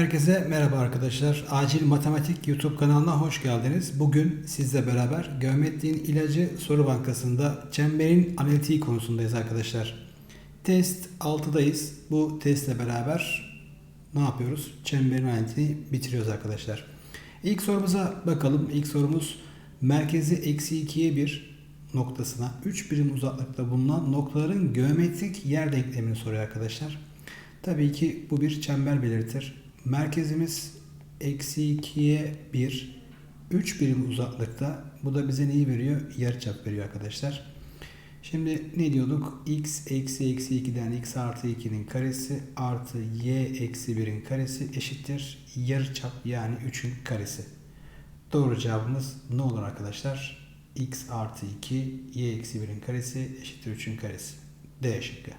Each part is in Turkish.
Herkese merhaba arkadaşlar. Acil Matematik YouTube kanalına hoş geldiniz. Bugün sizle beraber geometriğin ilacı soru bankasında çemberin analitiği konusundayız arkadaşlar. Test 6'dayız. Bu testle beraber ne yapıyoruz? Çemberin analitiğini bitiriyoruz arkadaşlar. İlk sorumuza bakalım. İlk sorumuz merkezi eksi 2'ye 1 noktasına 3 birim uzaklıkta bulunan noktaların geometrik yer denklemini soruyor arkadaşlar. Tabii ki bu bir çember belirtir. Merkezimiz eksi 2'ye 1. 3 birim uzaklıkta. Bu da bize neyi veriyor? Yarıçap veriyor arkadaşlar. Şimdi ne diyorduk? x eksi eksi 2'den x artı 2'nin karesi artı y eksi 1'in karesi eşittir. Yarıçap yani 3'ün karesi. Doğru cevabımız ne olur arkadaşlar? x artı 2 y eksi 1'in karesi eşittir 3'ün karesi. D şıkkı.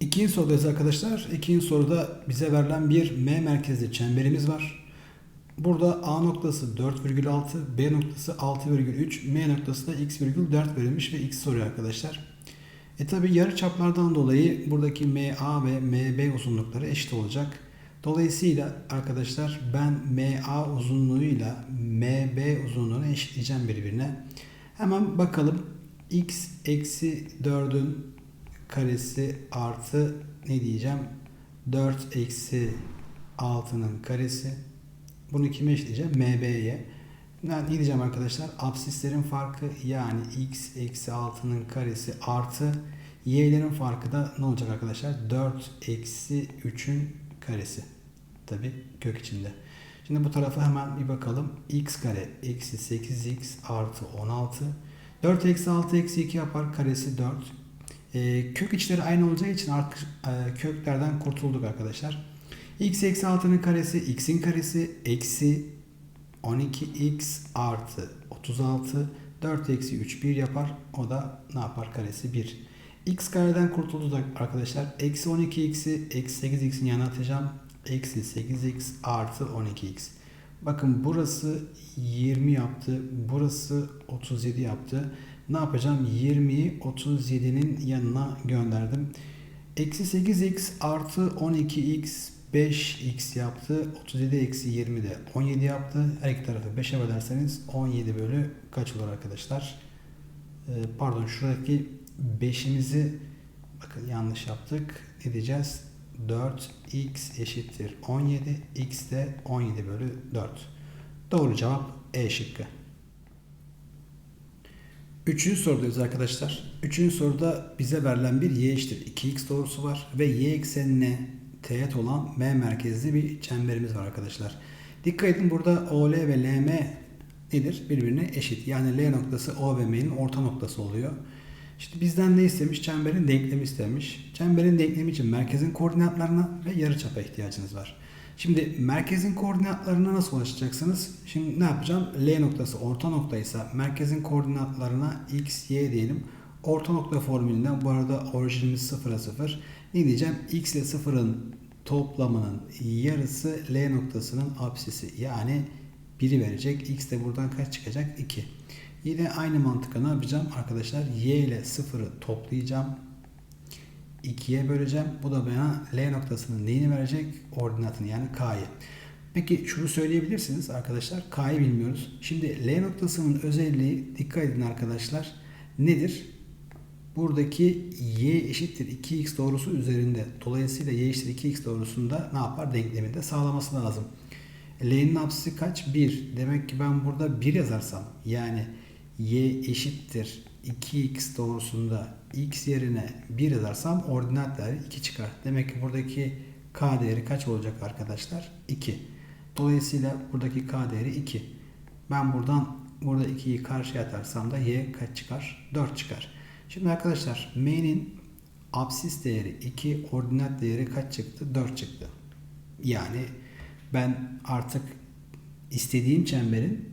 İkinci sorudayız arkadaşlar. İkinci soruda bize verilen bir M merkezli çemberimiz var. Burada A noktası 4,6, B noktası 6,3, M noktası da x,4 verilmiş ve x soruyor arkadaşlar. E tabi yarı çaplardan dolayı buradaki MA ve MB uzunlukları eşit olacak. Dolayısıyla arkadaşlar ben MA uzunluğuyla MB uzunluğunu eşitleyeceğim birbirine. Hemen bakalım. x eksi 4'ün karesi artı ne diyeceğim? 4 eksi 6'nın karesi. Bunu kime eşitleyeceğim? MB'ye. Ben ne diyeceğim arkadaşlar? Absislerin farkı yani x eksi 6'nın karesi artı y'lerin farkı da ne olacak arkadaşlar? 4 eksi 3'ün karesi. Tabi kök içinde. Şimdi bu tarafa hemen bir bakalım. x kare eksi 8x artı 16. 4 eksi 6 eksi 2 yapar. Karesi 4. E, kök içleri aynı olacağı için artık e, köklerden kurtulduk arkadaşlar. x eksi 6'nın karesi x'in karesi eksi 12x artı 36 4 eksi 3 1 yapar. O da ne yapar? Karesi 1. x kareden kurtulduk arkadaşlar. Eksi 12x'i eksi 8x'in yanına atacağım. Eksi 8x artı 12x. Bakın burası 20 yaptı. Burası 37 yaptı. Ne yapacağım? 20'yi 37'nin yanına gönderdim. Eksi 8x artı 12x 5x yaptı. 37 eksi 20 de 17 yaptı. Her iki tarafı 5'e bölerseniz 17 bölü kaç olur arkadaşlar? Ee, pardon şuradaki 5'imizi bakın yanlış yaptık. Ne diyeceğiz? 4x eşittir 17. x de 17 bölü 4. Doğru cevap E şıkkı. Üçüncü sorudayız arkadaşlar. Üçüncü soruda bize verilen bir y eşittir 2x doğrusu var ve y eksenine teğet olan M merkezli bir çemberimiz var arkadaşlar. Dikkat edin burada OL ve LM nedir? Birbirine eşit. Yani L noktası O ve M'nin orta noktası oluyor. İşte bizden ne istemiş? Çemberin denklemi istemiş. Çemberin denklemi için merkezin koordinatlarına ve yarıçapa ihtiyacınız var. Şimdi merkezin koordinatlarına nasıl ulaşacaksınız? Şimdi ne yapacağım? L noktası orta noktaysa merkezin koordinatlarına x, y diyelim. Orta nokta formülünden bu arada orijinimiz 0'a 0. Ne diyeceğim? x ile 0'ın toplamının yarısı L noktasının apsisi. Yani 1'i verecek. X de buradan kaç çıkacak? 2. Yine aynı mantıkla ne yapacağım? Arkadaşlar y ile 0'ı toplayacağım. 2'ye böleceğim. Bu da bana L noktasının neyini verecek? Ordinatını yani K'yı. Peki şunu söyleyebilirsiniz arkadaşlar. K'yı bilmiyoruz. Şimdi L noktasının özelliği dikkat edin arkadaşlar. Nedir? Buradaki y eşittir 2x doğrusu üzerinde. Dolayısıyla y eşittir 2x doğrusunda ne yapar? Denkleminde sağlaması lazım. L'nin apsisi kaç? 1. Demek ki ben burada 1 yazarsam yani y eşittir 2x doğrusunda x yerine 1 yazarsam ordinat değeri 2 çıkar. Demek ki buradaki k değeri kaç olacak arkadaşlar? 2. Dolayısıyla buradaki k değeri 2. Ben buradan burada 2'yi karşıya atarsam da y kaç çıkar? 4 çıkar. Şimdi arkadaşlar m'nin absis değeri 2, ordinat değeri kaç çıktı? 4 çıktı. Yani ben artık istediğim çemberin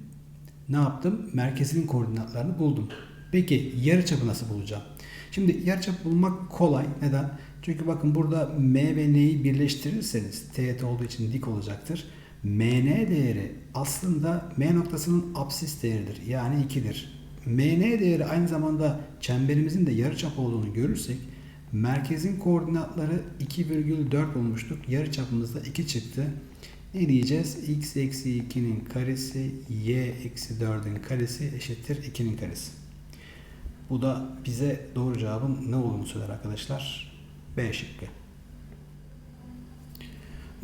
ne yaptım? Merkezinin koordinatlarını buldum. Peki yarıçapı nasıl bulacağım? Şimdi yarıçap bulmak kolay. Neden? Çünkü bakın burada M ve N'yi birleştirirseniz teğet olduğu için dik olacaktır. MN değeri aslında M noktasının absis değeridir. Yani 2'dir. MN değeri aynı zamanda çemberimizin de yarıçap olduğunu görürsek Merkezin koordinatları 2,4 bulmuştuk. Yarı çapımızda 2 çıktı. Ne diyeceğiz? x eksi 2'nin karesi y eksi 4'ün karesi eşittir 2'nin karesi. Bu da bize doğru cevabın ne olduğunu söyler arkadaşlar. B şıkkı.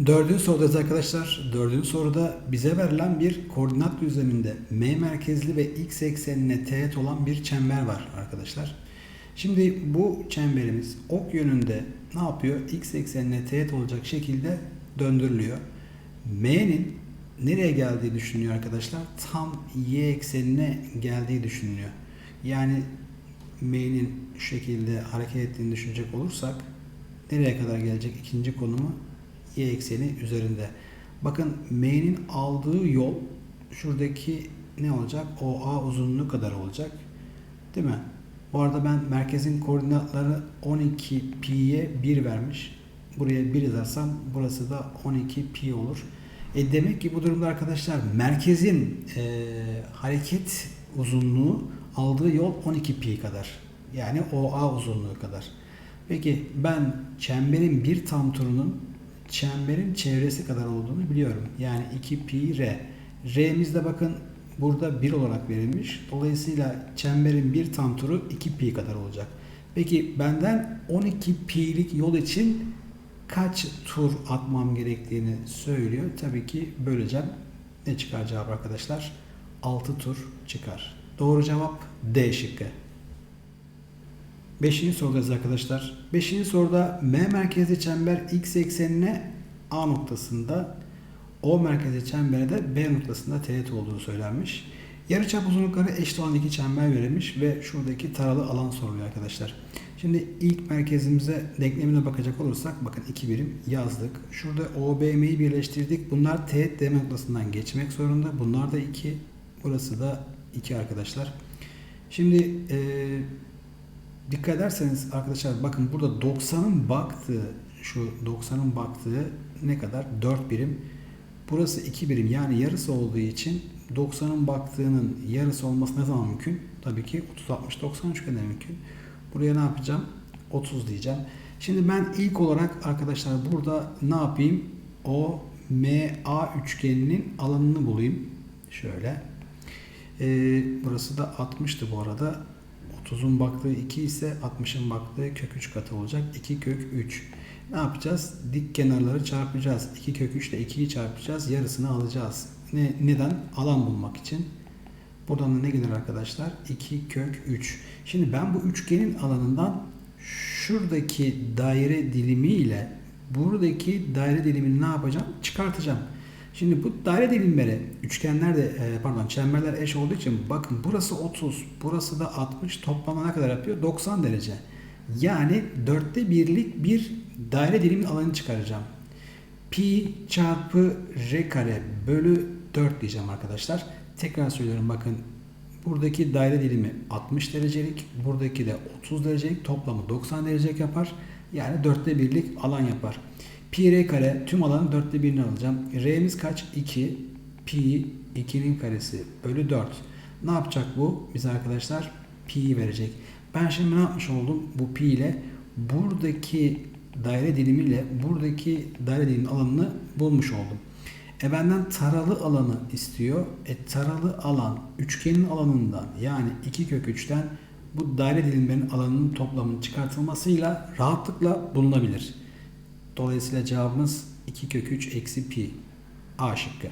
Dördüncü sorudayız arkadaşlar. Dördüncü soruda bize verilen bir koordinat düzleminde M merkezli ve X eksenine teğet olan bir çember var arkadaşlar. Şimdi bu çemberimiz ok yönünde ne yapıyor? X eksenine teğet olacak şekilde döndürülüyor. M'nin nereye geldiği düşünülüyor arkadaşlar? Tam Y eksenine geldiği düşünülüyor. Yani M'nin şu şekilde hareket ettiğini düşünecek olursak nereye kadar gelecek ikinci konumu? Y ekseni üzerinde. Bakın M'nin aldığı yol şuradaki ne olacak? OA uzunluğu kadar olacak. Değil mi? Bu arada ben merkezin koordinatları 12 pi'ye 1 vermiş. Buraya 1 yazarsam burası da 12 pi olur. E demek ki bu durumda arkadaşlar merkezin e, hareket uzunluğu aldığı yol 12 pi kadar. Yani OA uzunluğu kadar. Peki ben çemberin bir tam turunun çemberin çevresi kadar olduğunu biliyorum. Yani 2 pi r. R'miz de bakın burada 1 olarak verilmiş. Dolayısıyla çemberin bir tam turu 2 pi kadar olacak. Peki benden 12 pi'lik yol için kaç tur atmam gerektiğini söylüyor. Tabii ki böleceğim. Ne çıkar cevap arkadaşlar? 6 tur çıkar. Doğru cevap D şıkkı. Beşinci sorudayız arkadaşlar. Beşinci soruda M merkezli çember X eksenine A noktasında O merkezli çembere de B noktasında teğet olduğu söylenmiş. Yarıçap uzunlukları eşit olan iki çember verilmiş ve şuradaki taralı alan soruluyor arkadaşlar. Şimdi ilk merkezimize denklemine bakacak olursak bakın iki birim yazdık. Şurada OBM'yi birleştirdik. Bunlar teğet D noktasından geçmek zorunda. Bunlar da 2. Burası da 2 arkadaşlar. Şimdi eee Dikkat ederseniz arkadaşlar bakın burada 90'ın baktığı şu 90'ın baktığı ne kadar? 4 birim. Burası 2 birim yani yarısı olduğu için 90'ın baktığının yarısı olması ne zaman mümkün? Tabii ki 30 60 90 üçgende mümkün. Buraya ne yapacağım? 30 diyeceğim. Şimdi ben ilk olarak arkadaşlar burada ne yapayım? O MA üçgeninin alanını bulayım. Şöyle. Ee, burası da 60'tı bu arada. 30'un baktığı 2 ise 60'ın baktığı kök 3 katı olacak. 2 kök 3. Ne yapacağız? Dik kenarları çarpacağız. 2 kök 3 ile 2'yi çarpacağız. Yarısını alacağız. Ne, neden? Alan bulmak için. Buradan da ne gelir arkadaşlar? 2 kök 3. Şimdi ben bu üçgenin alanından şuradaki daire dilimi ile buradaki daire dilimini ne yapacağım? Çıkartacağım. Şimdi bu daire dilimleri üçgenler de e, pardon çemberler eş olduğu için bakın burası 30, burası da 60 toplama ne kadar yapıyor? 90 derece. Yani dörtte birlik bir daire dilimin alanı çıkaracağım. Pi çarpı r kare bölü 4 diyeceğim arkadaşlar. Tekrar söylüyorum bakın buradaki daire dilimi 60 derecelik, buradaki de 30 derecelik toplamı 90 derecelik yapar. Yani dörtte birlik alan yapar. Pi kare tüm alanın dörtte birini alacağım. R'miz kaç? 2. Pi 2'nin karesi bölü 4. Ne yapacak bu? Bize arkadaşlar pi verecek. Ben şimdi ne yapmış oldum? Bu pi ile buradaki daire dilimiyle buradaki daire dilimin alanını bulmuş oldum. E benden taralı alanı istiyor. E taralı alan üçgenin alanından yani 2 kök 3'ten bu daire dilimlerinin alanının toplamının çıkartılmasıyla rahatlıkla bulunabilir. Dolayısıyla cevabımız 2 kök 3 eksi pi. A şıkkı.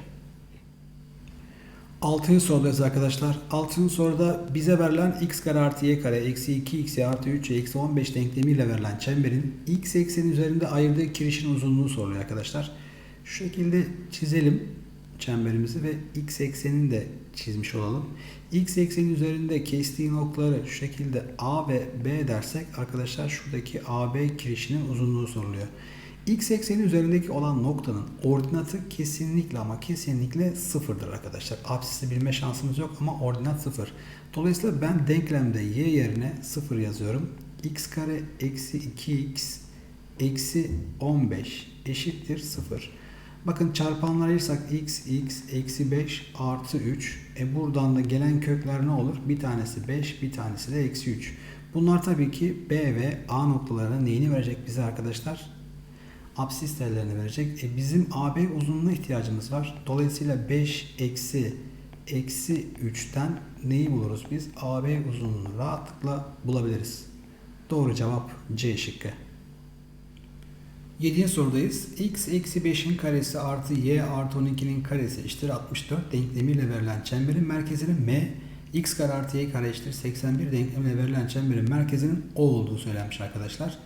Altıncı sorudayız arkadaşlar. Altıncı soruda bize verilen x kare artı y kare eksi 2 x artı 3 eksi 15 denklemiyle verilen çemberin x ekseni üzerinde ayırdığı kirişin uzunluğu soruluyor arkadaşlar. Şu şekilde çizelim çemberimizi ve x eksenini de çizmiş olalım. X eksenin üzerinde kestiği noktaları şu şekilde A ve B dersek arkadaşlar şuradaki AB kirişinin uzunluğu soruluyor. X ekseni üzerindeki olan noktanın ordinatı kesinlikle ama kesinlikle sıfırdır arkadaşlar. Absisi bilme şansımız yok ama ordinat sıfır. Dolayısıyla ben denklemde y yerine sıfır yazıyorum. x kare eksi 2x eksi 15 eşittir sıfır. Bakın çarpanları ayırsak x, x, eksi 5 artı 3. E buradan da gelen kökler ne olur? Bir tanesi 5, bir tanesi de eksi 3. Bunlar tabii ki B ve A noktalarının neyini verecek bize arkadaşlar? Absis tellerini verecek. E bizim AB uzunluğuna ihtiyacımız var. Dolayısıyla 5 eksi eksi 3'ten neyi buluruz biz? AB uzunluğunu rahatlıkla bulabiliriz. Doğru cevap C şıkkı. 7. sorudayız. x eksi 5'in karesi artı y artı 12'nin karesi eşittir 64 denklemiyle verilen çemberin merkezinin m, x kare artı y kare eşittir 81 denklemiyle verilen çemberin merkezinin o olduğu söylenmiş arkadaşlar.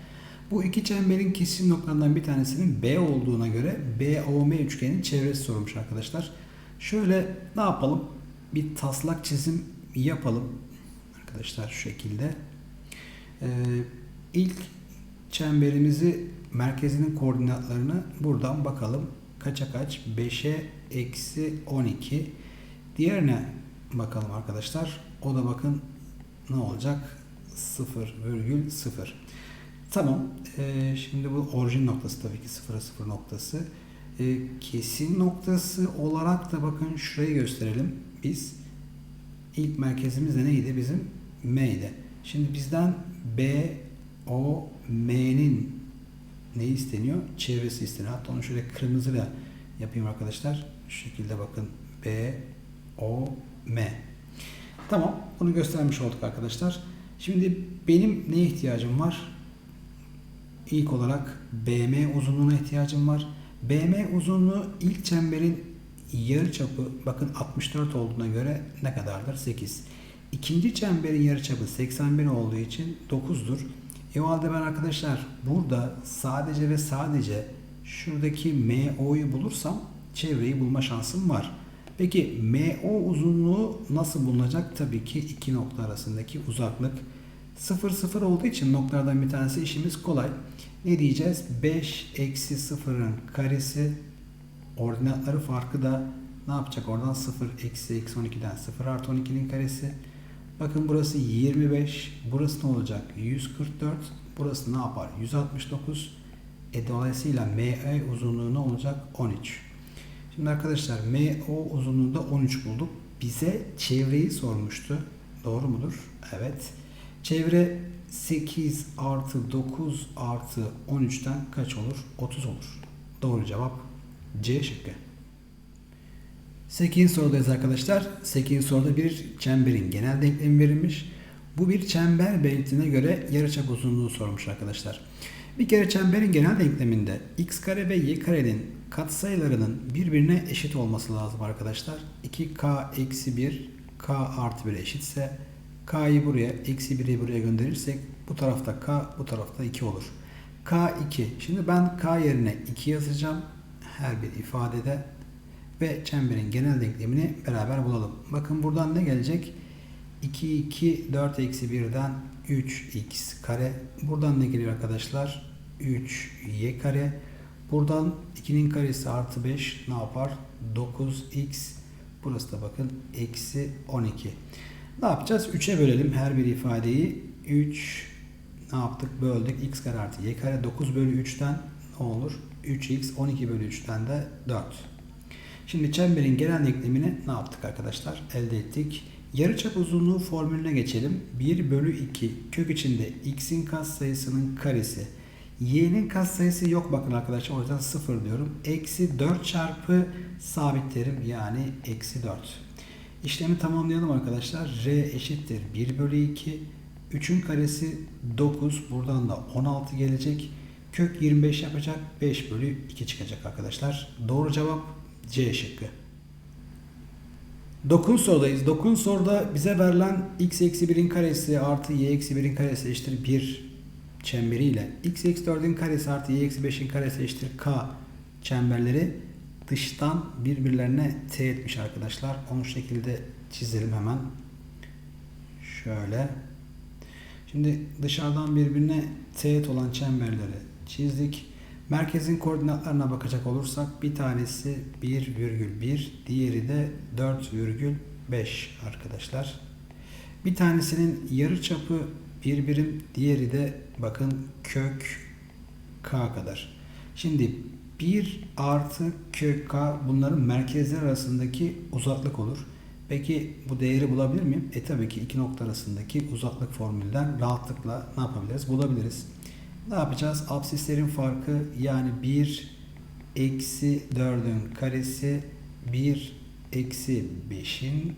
Bu iki çemberin kesim noktalarından bir tanesinin B olduğuna göre BOM üçgenin çevresi sorulmuş arkadaşlar. Şöyle ne yapalım? Bir taslak çizim yapalım. Arkadaşlar şu şekilde. Ee, ilk çemberimizi merkezinin koordinatlarını buradan bakalım. Kaça kaç? 5'e eksi 12. Diğerine bakalım arkadaşlar. O da bakın ne olacak? 0,0. Tamam. Ee, şimdi bu orijin noktası tabii ki 0'a 0 noktası. Ee, kesim noktası olarak da bakın şurayı gösterelim. Biz ilk merkezimiz de neydi? Bizim M'ydi. Şimdi bizden B, O, M'nin ne isteniyor? Çevresi isteniyor. Hatta onu şöyle kırmızıyla yapayım arkadaşlar. Şu şekilde bakın. B, O, M. Tamam. Bunu göstermiş olduk arkadaşlar. Şimdi benim neye ihtiyacım var? İlk olarak BM uzunluğuna ihtiyacım var. BM uzunluğu ilk çemberin yarıçapı bakın 64 olduğuna göre ne kadardır? 8. İkinci çemberin yarıçapı 81 olduğu için 9'dur. E o halde ben arkadaşlar burada sadece ve sadece şuradaki MO'yu bulursam çevreyi bulma şansım var. Peki MO uzunluğu nasıl bulunacak? Tabii ki iki nokta arasındaki uzaklık 0 0 olduğu için noktalardan bir tanesi işimiz kolay. Ne diyeceğiz? 5 eksi 0'ın karesi ordinatları farkı da ne yapacak? Oradan 0 eksi eksi 12'den 0 artı 12'nin karesi. Bakın burası 25. Burası ne olacak? 144. Burası ne yapar? 169. E dolayısıyla ME uzunluğu ne olacak? 13. Şimdi arkadaşlar MO uzunluğunda 13 bulduk. Bize çevreyi sormuştu. Doğru mudur? Evet. Çevre 8 artı 9 artı 13'ten kaç olur? 30 olur. Doğru cevap C şıkkı. 8. sorudayız arkadaşlar. 8. soruda bir çemberin genel denklemi verilmiş. Bu bir çember belirtine göre yarıçap uzunluğu sormuş arkadaşlar. Bir kere çemberin genel denkleminde x kare ve y karenin katsayılarının birbirine eşit olması lazım arkadaşlar. 2k eksi 1 k artı 1 eşitse k'yı buraya eksi 1'i buraya gönderirsek bu tarafta k bu tarafta 2 olur. k 2. Şimdi ben k yerine 2 yazacağım her bir ifadede ve çemberin genel denklemini beraber bulalım. Bakın buradan ne gelecek? 2, 2, 4 eksi 1'den 3x kare. Buradan ne geliyor arkadaşlar? 3y kare. Buradan 2'nin karesi artı 5 ne yapar? 9x. Burası da bakın eksi 12. Ne yapacağız? 3'e bölelim her bir ifadeyi. 3 ne yaptık? Böldük. x kare artı y kare. 9 bölü 3'ten ne olur? 3x. 12 bölü 3'ten de 4. Şimdi çemberin genel denklemini ne yaptık arkadaşlar? Elde ettik. Yarıçap uzunluğu formülüne geçelim. 1 bölü 2 kök içinde x'in katsayısının karesi. y'nin katsayısı yok bakın arkadaşlar. O yüzden 0 diyorum. Eksi 4 çarpı sabit terim yani eksi 4. İşlemi tamamlayalım arkadaşlar. r eşittir 1 bölü 2. 3'ün karesi 9. Buradan da 16 gelecek. Kök 25 yapacak. 5 bölü 2 çıkacak arkadaşlar. Doğru cevap C şıkkı. 9 sorudayız. 9 soruda bize verilen x eksi 1'in karesi artı y eksi 1'in karesi eşittir 1 çemberiyle x eksi 4'ün karesi artı y eksi 5'in karesi eşittir k çemberleri dıştan birbirlerine teğetmiş arkadaşlar. Onu şekilde çizelim hemen. Şöyle. Şimdi dışarıdan birbirine teğet olan çemberleri çizdik. Merkezin koordinatlarına bakacak olursak bir tanesi 1,1, diğeri de 4,5 arkadaşlar. Bir tanesinin yarı çapı bir birim, diğeri de bakın kök k kadar. Şimdi 1 artı kök k bunların merkezler arasındaki uzaklık olur. Peki bu değeri bulabilir miyim? E tabii ki iki nokta arasındaki uzaklık formülünden rahatlıkla ne yapabiliriz? Bulabiliriz. Ne yapacağız? Absislerin farkı yani 1 eksi 4'ün karesi 1 eksi 5'in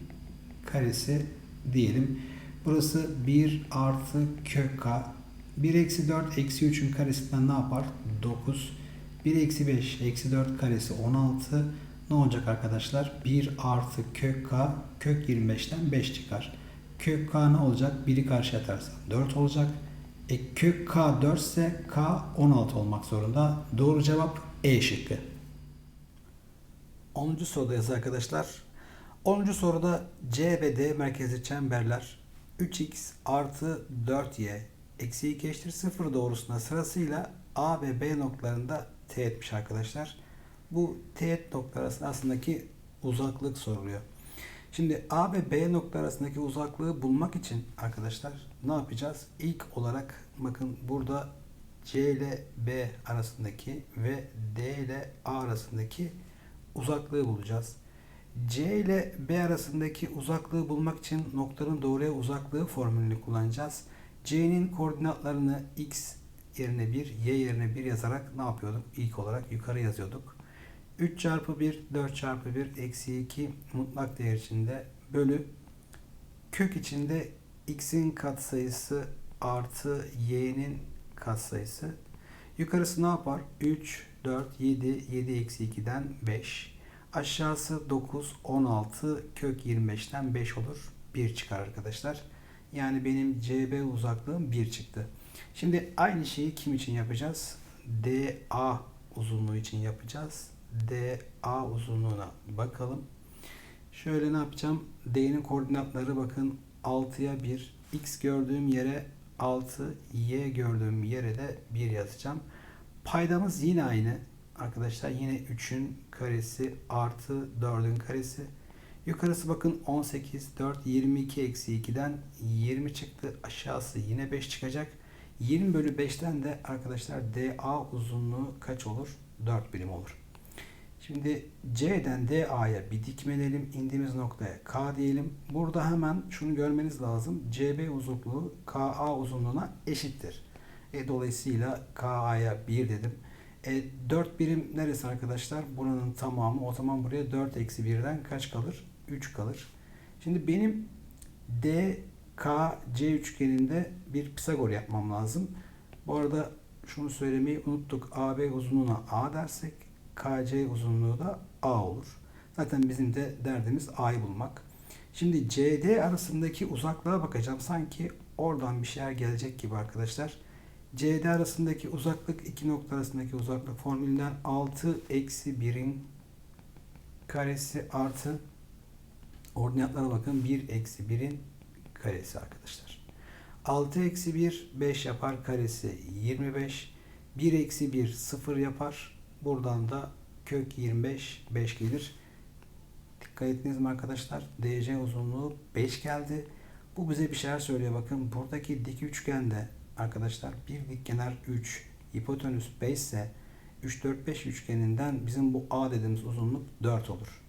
karesi diyelim. Burası 1 artı kök k. 1 eksi 4 eksi 3'ün karesinden ne yapar? 9. 1 eksi 5 eksi 4 karesi 16. Ne olacak arkadaşlar? 1 artı kök k kök 25'ten 5 çıkar. Kök k ne olacak? 1'i karşıya atarsan 4 olacak. E, kök k 4 ise k 16 olmak zorunda. Doğru cevap E şıkkı. 10. sorudayız arkadaşlar. 10. soruda C ve D merkezli çemberler 3x artı 4y eksi 2 eşittir 0 doğrusuna sırasıyla A ve B noktalarında teğetmiş arkadaşlar. Bu teğet noktalar arasında aslındaki uzaklık soruluyor. Şimdi A ve B nokta arasındaki uzaklığı bulmak için arkadaşlar ne yapacağız? İlk olarak bakın burada C ile B arasındaki ve D ile A arasındaki uzaklığı bulacağız. C ile B arasındaki uzaklığı bulmak için noktanın doğruya uzaklığı formülünü kullanacağız. C'nin koordinatlarını x yerine 1, y yerine 1 yazarak ne yapıyorduk? İlk olarak yukarı yazıyorduk. 3 çarpı 1, 4 çarpı 1, eksi 2 mutlak değer içinde bölü kök içinde x'in katsayısı artı y'nin katsayısı. Yukarısı ne yapar? 3, 4, 7, 7 eksi 2'den 5. Aşağısı 9, 16, kök 25'ten 5 olur. 1 çıkar arkadaşlar. Yani benim CB uzaklığım 1 çıktı. Şimdi aynı şeyi kim için yapacağız? DA uzunluğu için yapacağız. DA uzunluğuna bakalım. Şöyle ne yapacağım? D'nin koordinatları bakın 6'ya 1. X gördüğüm yere 6, Y gördüğüm yere de 1 yazacağım. Paydamız yine aynı. Arkadaşlar yine 3'ün karesi artı 4'ün karesi. Yukarısı bakın 18, 4, 22 eksi 2'den 20 çıktı. Aşağısı yine 5 çıkacak. 20 bölü 5'ten de arkadaşlar DA uzunluğu kaç olur? 4 birim olur. Şimdi C'den DA'ya bir dikmelelim. indiğimiz noktaya K diyelim. Burada hemen şunu görmeniz lazım. CB uzunluğu KA uzunluğuna eşittir. E, dolayısıyla KA'ya 1 dedim. E, 4 birim neresi arkadaşlar? Buranın tamamı. O zaman buraya 4 eksi 1'den kaç kalır? 3 kalır. Şimdi benim DKC üçgeninde bir Pisagor yapmam lazım. Bu arada şunu söylemeyi unuttuk. AB uzunluğuna A dersek KC uzunluğu da A olur. Zaten bizim de derdimiz A'yı bulmak. Şimdi CD arasındaki uzaklığa bakacağım. Sanki oradan bir şeyler gelecek gibi arkadaşlar. CD arasındaki uzaklık iki nokta arasındaki uzaklık formülünden 6 eksi 1'in karesi artı ordinatlara bakın 1 eksi 1'in karesi arkadaşlar. 6 eksi 1 5 yapar karesi 25. 1 eksi 1 0 yapar. Buradan da kök 25 5 gelir. Dikkat ettiniz mi arkadaşlar? DC uzunluğu 5 geldi. Bu bize bir şeyler söylüyor. Bakın buradaki dik üçgende arkadaşlar bir dik kenar 3, hipotenüs 5 ise 3 4 5 üçgeninden bizim bu A dediğimiz uzunluk 4 olur.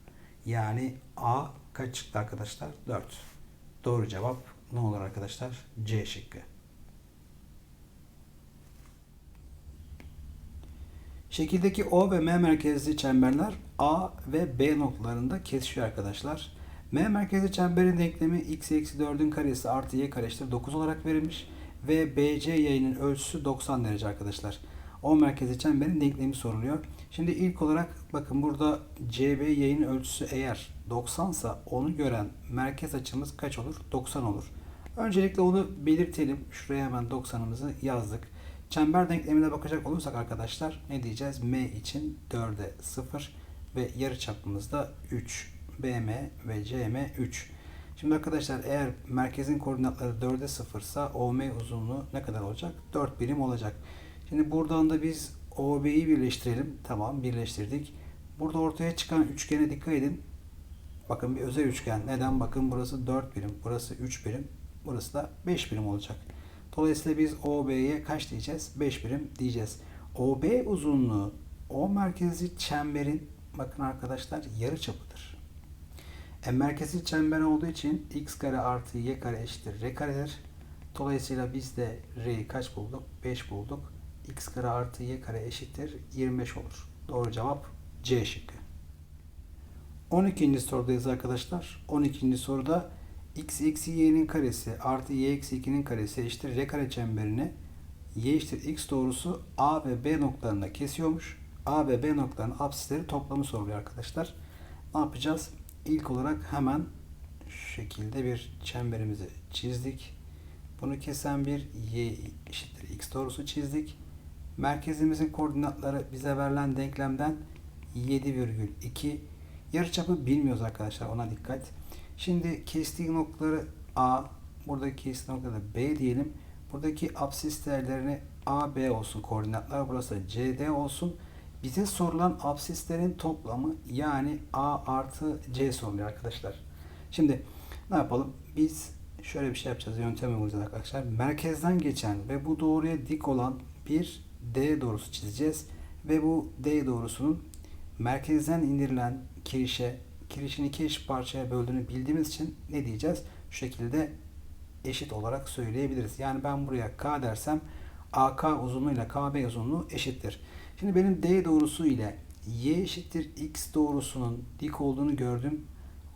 Yani A kaç çıktı arkadaşlar? 4. Doğru cevap ne olur arkadaşlar? C şıkkı. Şekildeki O ve M merkezli çemberler A ve B noktalarında kesişiyor arkadaşlar. M merkezli çemberin denklemi x eksi 4'ün karesi artı y kare eşittir 9 olarak verilmiş ve BC yayının ölçüsü 90 derece arkadaşlar. O merkezli çemberin denklemi soruluyor. Şimdi ilk olarak bakın burada CB yayın ölçüsü eğer 90 sa onu gören merkez açımız kaç olur? 90 olur. Öncelikle onu belirtelim. Şuraya hemen 90'ımızı yazdık. Çember denklemine bakacak olursak arkadaşlar ne diyeceğiz? M için 4'e 0 ve yarı çapımızda 3. BM ve CM 3. Şimdi arkadaşlar eğer merkezin koordinatları 4'e 0 ise OM uzunluğu ne kadar olacak? 4 birim olacak. Şimdi buradan da biz OB'yi birleştirelim. Tamam birleştirdik. Burada ortaya çıkan üçgene dikkat edin. Bakın bir özel üçgen. Neden? Bakın burası 4 birim. Burası 3 birim. Burası da 5 birim olacak. Dolayısıyla biz OB'ye kaç diyeceğiz? 5 birim diyeceğiz. OB uzunluğu O merkezli çemberin bakın arkadaşlar yarı çapıdır. E, merkezli çember olduğu için x kare artı y kare eşittir r karedir. Dolayısıyla biz de r'yi kaç bulduk? 5 bulduk. x kare artı y kare eşittir 25 olur. Doğru cevap C şıkkı. 12. sorudayız arkadaşlar. 12. soruda x eksi y'nin karesi artı y eksi 2'nin karesi eşittir r kare çemberini y eşittir x doğrusu a ve b noktalarında kesiyormuş. a ve b noktalarının apsisleri toplamı soruluyor arkadaşlar. Ne yapacağız? İlk olarak hemen şu şekilde bir çemberimizi çizdik. Bunu kesen bir y eşittir x doğrusu çizdik. Merkezimizin koordinatları bize verilen denklemden 7,2 Yarıçapı bilmiyoruz arkadaşlar ona dikkat. Şimdi kestiği noktaları A, buradaki kestiği noktada B diyelim. Buradaki absis değerlerini A, B olsun koordinatlar. Burası CD olsun. Bize sorulan absislerin toplamı yani A artı C soruluyor arkadaşlar. Şimdi ne yapalım? Biz şöyle bir şey yapacağız. Yöntem uygulayacağız arkadaşlar. Merkezden geçen ve bu doğruya dik olan bir D doğrusu çizeceğiz. Ve bu D doğrusunun merkezden indirilen kirişe, kirişin iki eşit parçaya böldüğünü bildiğimiz için ne diyeceğiz? Şu şekilde eşit olarak söyleyebiliriz. Yani ben buraya K dersem AK uzunluğuyla KB uzunluğu eşittir. Şimdi benim D doğrusu ile Y eşittir X doğrusunun dik olduğunu gördüm.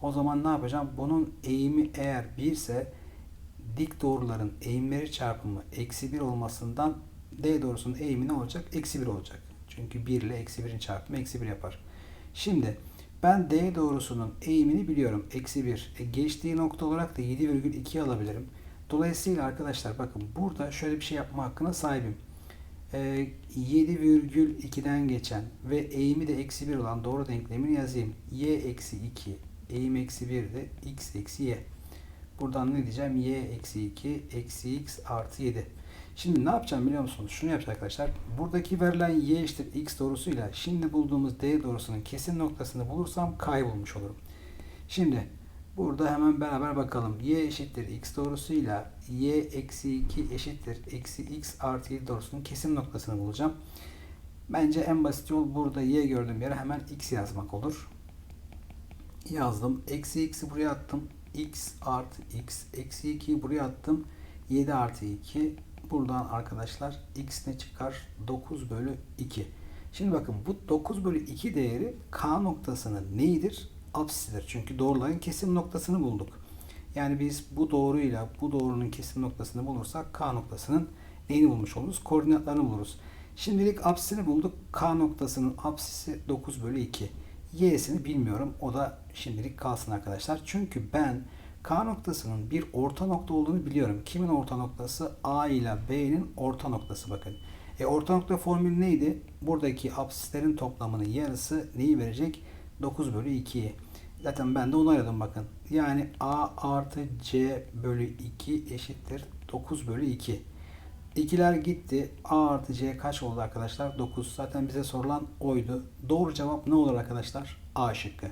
O zaman ne yapacağım? Bunun eğimi eğer 1 ise dik doğruların eğimleri çarpımı eksi 1 olmasından D doğrusunun eğimi ne olacak? Eksi 1 olacak. Çünkü 1 ile eksi 1'in çarpımı eksi 1 yapar. Şimdi ben D doğrusunun eğimini biliyorum. Eksi 1. E, geçtiği nokta olarak da 7,2 alabilirim. Dolayısıyla arkadaşlar bakın burada şöyle bir şey yapma hakkına sahibim. E, 7,2'den geçen ve eğimi de eksi 1 olan doğru denklemini yazayım. Y eksi 2 eğim eksi 1 de x eksi y. Buradan ne diyeceğim? Y eksi 2 eksi x artı 7. Şimdi ne yapacağım biliyor musunuz? Şunu yapacağız arkadaşlar. Buradaki verilen y eşittir x doğrusuyla şimdi bulduğumuz d doğrusunun kesin noktasını bulursam kaybolmuş olurum. Şimdi burada hemen beraber bakalım. y eşittir x doğrusuyla y eksi 2 eşittir eksi x artı 7 doğrusunun kesin noktasını bulacağım. Bence en basit yol burada y gördüğüm yere hemen x yazmak olur. Yazdım. Eksi x'i buraya attım. x artı x. Eksi 2'yi buraya attım. 7 artı 2 Buradan arkadaşlar x ne çıkar? 9 bölü 2. Şimdi bakın bu 9 bölü 2 değeri k noktasının neyidir? Apsisidir. Çünkü doğruların kesim noktasını bulduk. Yani biz bu doğruyla bu doğrunun kesim noktasını bulursak k noktasının neyini bulmuş oluruz? Koordinatlarını buluruz. Şimdilik apsisini bulduk. K noktasının apsisi 9 bölü 2. Y'sini bilmiyorum. O da şimdilik kalsın arkadaşlar. Çünkü ben K noktasının bir orta nokta olduğunu biliyorum. Kimin orta noktası? A ile B'nin orta noktası bakın. E, orta nokta formülü neydi? Buradaki absislerin toplamının yarısı neyi verecek? 9 bölü 2'yi. Zaten ben de onu aradım bakın. Yani A artı C bölü 2 eşittir 9 bölü 2. İkiler gitti. A artı C kaç oldu arkadaşlar? 9. Zaten bize sorulan oydu. Doğru cevap ne olur arkadaşlar? A şıkkı.